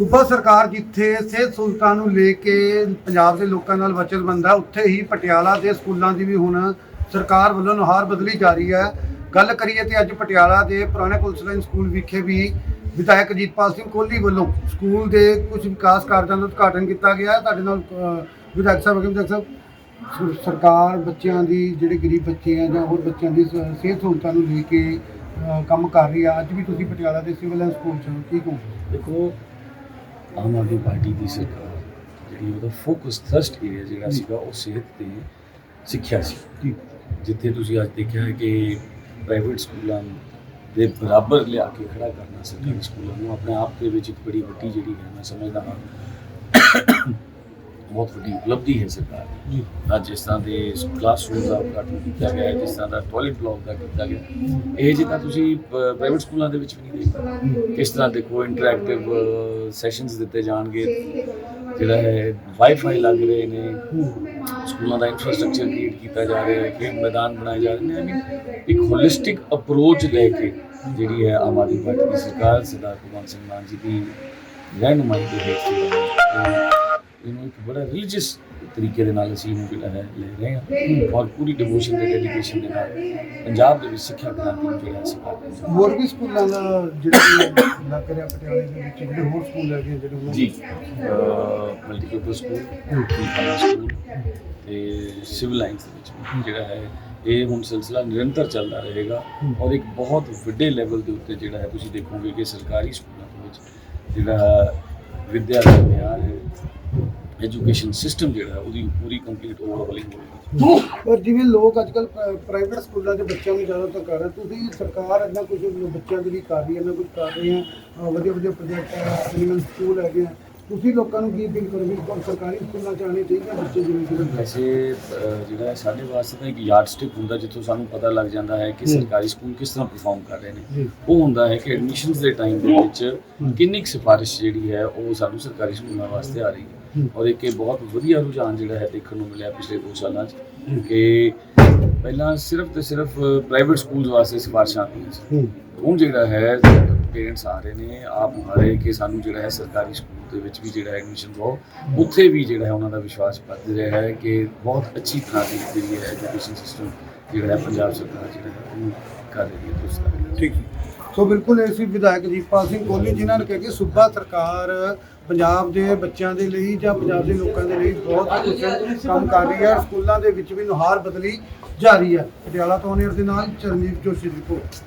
ਸੂਬਾ ਸਰਕਾਰ ਜਿੱਥੇ ਸਿਹਤ ਸਹੂਲਤਾਂ ਨੂੰ ਲੈ ਕੇ ਪੰਜਾਬ ਦੇ ਲੋਕਾਂ ਨਾਲ ਵਚਨਬੰਦ ਹੈ ਉੱਥੇ ਹੀ ਪਟਿਆਲਾ ਦੇ ਸਕੂਲਾਂ ਦੀ ਵੀ ਹੁਣ ਸਰਕਾਰ ਵੱਲੋਂ ਨੁਹਾਰ ਬਦਲੀ ਜਾ ਰਹੀ ਹੈ। ਗੱਲ ਕਰੀਏ ਤੇ ਅੱਜ ਪਟਿਆਲਾ ਦੇ ਪੁਰਾਣੇ ਪੁਲਿਸ ਲਾਈਨ ਸਕੂਲ ਵਿਖੇ ਵੀ ਵਿਧਾਇਕ ਅਜੀਤਪਾਲ ਸਿੰਘ ਕੋਹਲੀ ਵੱਲੋਂ ਸਕੂਲ ਦੇ ਕੁਝ ਵਿਕਾਸ ਕਾਰਜਾਂ ਦਾ ਉਦਘਾਟਨ ਕੀਤਾ ਗਿਆ। ਹੈ ਤੁਹਾਡੇ ਨਾਲ ਵਿਧਾਇਕ ਸਾਹਿਬ ਅਗੇ ਵਿਧਾਇਕ ਸਾਹਿਬ? ਸਰਕਾਰ ਬੱਚਿਆਂ ਦੀ ਜਿਹੜੇ ਗਰੀਬ ਬੱਚੇ ਆ ਜਾਂ ਹੋਰ ਬੱਚਿਆਂ ਦੀ ਸ- ਸਿਹਤ ਸਹੂਲਤਾਂ ਨੂੰ ਲੈ ਕੇ ਕੰਮ ਕਰ ਰਹੀ ਆ। ਅੱਜ ਵੀ ਤੁਸੀਂ ਪਟਿਆਲਾ ਦੇ ਸਿਵਲ ਲਾਈਨ ਸਕੂਲ ਚ ਹੋ, ਕੀ ਕਹੋ ਦੇਖੋ ਆਮ ਆਦਮੀ ਪਾਰਟੀ ਦੀ ਸਰਕਾਰ ਜਿਹੜੀ ਉਹਦਾ ਫੋਕਸ ਥਰਸਟ ਏਰੀਆ ਜਿਹੜਾ ਸੀਗਾ ਉਹ ਸਿਹਤ ਤੇ ਸਿੱਖਿਆ ਸੀ। ਜਿੱਥੇ ਤੁਸੀਂ ਅੱਜ ਦੇਖਿਆ ਹੈ ਕਿ ਪ੍ਰਾਈਵੇਟ ਸਕੂਲਾਂ ਦੇ ਬਰਾਬਰ ਲਿਆ ਕੇ ਖੜਾ ਕਰਨਾ ਸਰਕਾਰੀ ਸਕੂਲਾਂ ਨੂੰ ਆਪਣੇ ਆਪ ਦੇ ਵਿੱਚ ਇੱਕ ਬੜੀ ਵੱਡੀ ਜਿਹੜੀ ਹੈ ਮੈਂ ਸਮਝਦਾ ਹਾਂ। ਬਹੁਤ ਵੱਡੀ ਉਪਲਬਧੀ ਹੈ ਸਰਕਾਰ ਦੀ। ਜੀ। ਅੱਜ ਜਿਸ ਤਰ੍ਹਾਂ ਦੇ ਕਲਾਸਰੂਮ ਦਾ ਉਦਘਾਟਨ ਕੀਤਾ ਗਿਆ ਹੈ ਜਿਸ ਤਰ੍ਹਾਂ ਦਾ ਟਾਇਲਟ ਬਲਾਕ ਦਾ ਕੀਤਾ ਗਿਆ। ਇਹ ਜਿੱਦਾਂ ਤੁਸੀਂ ਪ੍ਰਾਈਵੇਟ ਸਕੂਲਾਂ ਦੇ ਵਿੱਚ ਵੀ ਨਹੀਂ ਦੇਖਦੇ। ਕਿਸ ਤਰ੍ਹਾਂ ਦੇਖੋ ਇੰਟਰੈਕਟਿਵ ਸੈਸ਼ਨਸ ਦਿੱਤੇ ਜਾਣਗੇ। ਜਿਹੜਾ ਹੈ ਵਾਈਫਾਈ ਲੱਗ ਰਹੇ ਨੇ। ਸਕੂਲਾਂ ਦਾ ਇਨਫਰਾਸਟ੍ਰਕਚਰ ਕ੍ਰੀਏਟ ਕੀਤਾ ਜਾ ਰਿਹਾ ਹੈ ਖੇਡ ਮੈਦਾਨ ਬਣਾਏ ਜਾ ਰਹੇ ਨੇ। ਮੀਨ ਇੱਕ ਹੋਲਿਸਟਿਕ ਅਪਰੋਚ ਲੈ ਕੇ ਜਿਹੜੀ ਹੈ ਆਮ ਆਦਮੀ ਪਾਰਟੀ ਦੀ ਸਰਕਾਰ ਸਰਦਾਰ ਭਗਵੰਤ ਸਿੰਘ ਮਾਨ ਜੀ ਦੀ ਰਹਿਨੁਮਾਈ ਦੇ ਹੇਠ ਬੜਾ ਰਿਲੀਜੀਅਸ ਤਰੀਕੇ ਦੇ ਨਾਲ ਅਸੀਂ ਇਹਨੂੰ ਜਿਹੜਾ ਹੈ ਲੈ ਰਹੇ ਹਾਂ। ਔਰ ਪੂਰੀ ਡਿਵੋਸ਼ਨ ਤੇ ਡੈਡੀਕੇਸ਼ਨ ਦੇ ਨਾਲ ਪੰਜਾਬ ਦੇ ਵਿੱਚ ਸਿੱਖਿਆ ਕ੍ਰਾਂਤੀ ਨੂੰ ਜਿਹੜਾ ਅਸੀਂ ਕਰ ਰਹੇ ਹਾਂ। ਹੋਰ ਵੀ ਸਕੂਲਾਂ ਦਾ ਜਿਹੜਾ ਲੱਗ ਰਿਹਾ ਪਟਿਆਲੇ ਦੇ ਵਿੱਚ ਜਿਹੜੇ ਹੋਰ ਸਕੂਲ ਹੈਗੇ ਜਿਹੜੇ ਉਹਨਾਂ ਜੀ ਮਲਟੀਪਰਪਸ ਸਕੂਲ ਸਕੂਲ ਤੇ ਸਿਵਲ ਲਾਈਨਸ ਦੇ ਵਿੱਚ ਜਿਹੜਾ ਹੈ ਇਹ ਹੁਣ ਸਿਲਸਿਲਾ ਨਿਰੰਤਰ ਚੱਲਦਾ ਰਹੇਗਾ ਔਰ ਇੱਕ ਬਹੁਤ ਵੱਡੇ ਲੈਵਲ ਦੇ ਉੱਤੇ ਜਿਹੜਾ ਹੈ ਤੁਸੀਂ ਦੇਖੋਗੇ ਕਿ ਸਰਕਾਰੀ ਸਕੂਲਾਂ ਦੇ ਵਿੱਚ ਜਿਹੜਾ ਵਿਦਿਆ ਦਾ ਮਿਆਰ ਹੈ ਐਜੂਕੇਸ਼ਨ ਸਿਸਟਮ ਜਿਹੜਾ ਹੈ ਉਹਦੀ ਪੂਰੀ ਕੰਪਲੀਟ ਓਵਰਹੋਲਿੰਗ ਹੋਵੇਗੀ ਪਰ ਜਿਵੇਂ ਲੋਕ ਅੱਜ ਕੱਲ ਪ੍ਰਾਈਵੇਟ ਸਕੂਲਾਂ ਦੇ ਬੱਚਿਆਂ ਨੂੰ ਜ਼ਿਆਦਾਤਰ ਕਰ ਰਹੇ ਤੁਸੀਂ ਸਰਕਾਰ ਇੰਨਾ ਕੁਝ ਬੱਚਿਆਂ ਦੇ ਲਈ ਕਰ ਰਹੀ ਹੈ ਇੰਨਾ ਕੁਝ ਕਰ ਰਹੀ ਹੈ ਵਧੀਆ ਵਧੀਆ ਪ੍ਰੋਜੈਕਟ ਐਨੀਮਲ ਸਕੂਲ ਹੈਗੇ ਆ ਤੁਸੀਂ ਲੋਕਾਂ ਨੂੰ ਕੀ ਅਪੀਲ ਕਰੋਗੇ ਕਿ ਸਰਕਾਰੀ ਸਕੂਲਾਂ ਚ ਆਉਣੇ ਚਾਹੀਦੇ ਬੱਚੇ ਜਿਵੇਂ ਕਿ ਵੈਸੇ ਜਿਹੜਾ ਸਾਡੇ ਵਾਸਤੇ ਤਾਂ ਇੱਕ ਯਾਰਡ ਸਟਿਕ ਹੁੰਦਾ ਜਿੱਥੋਂ ਸਾਨੂੰ ਪਤਾ ਲੱਗ ਜਾਂਦਾ ਹੈ ਕਿ। ਸਰਕਾਰੀ ਸਕੂਲ ਕਿਸ ਤਰ੍ਹਾਂ ਪਰਫਾਰਮ ਕਰ ਰਹੇ ਨੇ। ਉਹ ਹੁੰਦਾ ਹੈ ਕਿ ਐਡਮਿਸ਼ਨਸ ਦੇ ਟਾਈਮ ਦੇ ਵਿੱਚ ਕਿੰਨੀ ਸਿਫਾਰਿਸ਼ ਜਿਹੜੀ ਹੈ ਉਹ ਸਾਨੂੰ ਸਰਕਾਰੀ ਸਕੂਲਾਂ ਵਾਸਤੇ ਆ ਰਹੀ ਹੂੰ। ਔਰ ਇੱਕ ਇਹ ਬਹੁਤ ਵਧੀਆ ਰੁਝਾਨ ਜਿਹੜਾ ਹੈ ਦੇਖਣ ਨੂੰ ਮਿਲਿਆ ਪਿਛਲੇ 2 ਸਾਲਾਂ 'ਚ ਕਿ ਪਹਿਲਾਂ ਸਿਰਫ ਤੇ ਸਿਰਫ ਪ੍ਰਾਈਵੇਟ ਸਕੂਲਸ ਵਾਸਤੇ ਸਿਫਾਰਿਸ਼ਾਂ ਆਉਂਦੀਆਂ ਸੀ। ਹੁਣ ਜਿਹੜਾ ਹੈ ਪੇਰੈਂਟਸ ਆ ਰਹੇ ਨੇ ਆਪ ਮਾਰੇ ਕਿ ਸਾਨੂੰ ਜਿਹੜਾ ਹੈ ਸਰਕਾਰੀ ਸਕੂਲ ਦੇ ਵਿੱਚ ਵੀ ਜਿਹੜਾ ਐਡਮਿਸ਼ਨ ਦਿਓ। ਉੱਥੇ ਵੀ ਜਿਹੜਾ ਹੈ ਉਹਨਾਂ ਦਾ ਵਿਸ਼ਵਾਸ ਵੱਧ ਰਿਹਾ ਹੈ ਕਿ ਬਹੁਤ ਅੱਛੀ ਤਰ੍ਹਾਂ ਦੀ ਜਿਹੜੀ ਹੈ ਐਜੂਕੇਸ਼ਨ ਸਿਸਟਮ ਜਿਹੜਾ ਪੰਜਾਬ ਸਰਕਾਰ ਜਿਹੜਾ ਹੈ ਕਰ ਰਹੀ ਹੈ ਉਸ ਦਾ ਠੀਕ ਸੋ ਬਿਲਕੁਲ ਇਹ ਸੀ ਵਿਧਾਇਕ ਦੀਪਾਲ ਸਿੰਘ ਕੋਹਲੀ ਜਿਨ੍ਹਾਂ ਨੇ ਕਿਹਾ ਕਿ ਸੂਬਾ ਸਰਕਾਰ ਪੰਜਾਬ ਦੇ ਬੱਚਿਆਂ ਦੇ ਲਈ ਜਾਂ ਪੰਜਾਬ ਦੇ ਲੋਕਾਂ ਦੇ ਲਈ ਬਹੁਤ ਕੁਝ ਕੰਮ ਕਰ ਰਹੀ ਹੈ। ਸਕੂਲਾਂ ਦੇ ਵਿੱਚ ਵੀ ਨੁਹਾਰ ਬਦਲੀ ਜਾ ਰਹੀ ਹੈ। ਪਟਿਆਲਾ ਤੋਂ ਨਿਰ ਦੇ ਨਾਲ ਚਰਨਜੀਤ ਜੋਸ਼ੀ ਦੀ ਰਿਪੋਰਟ।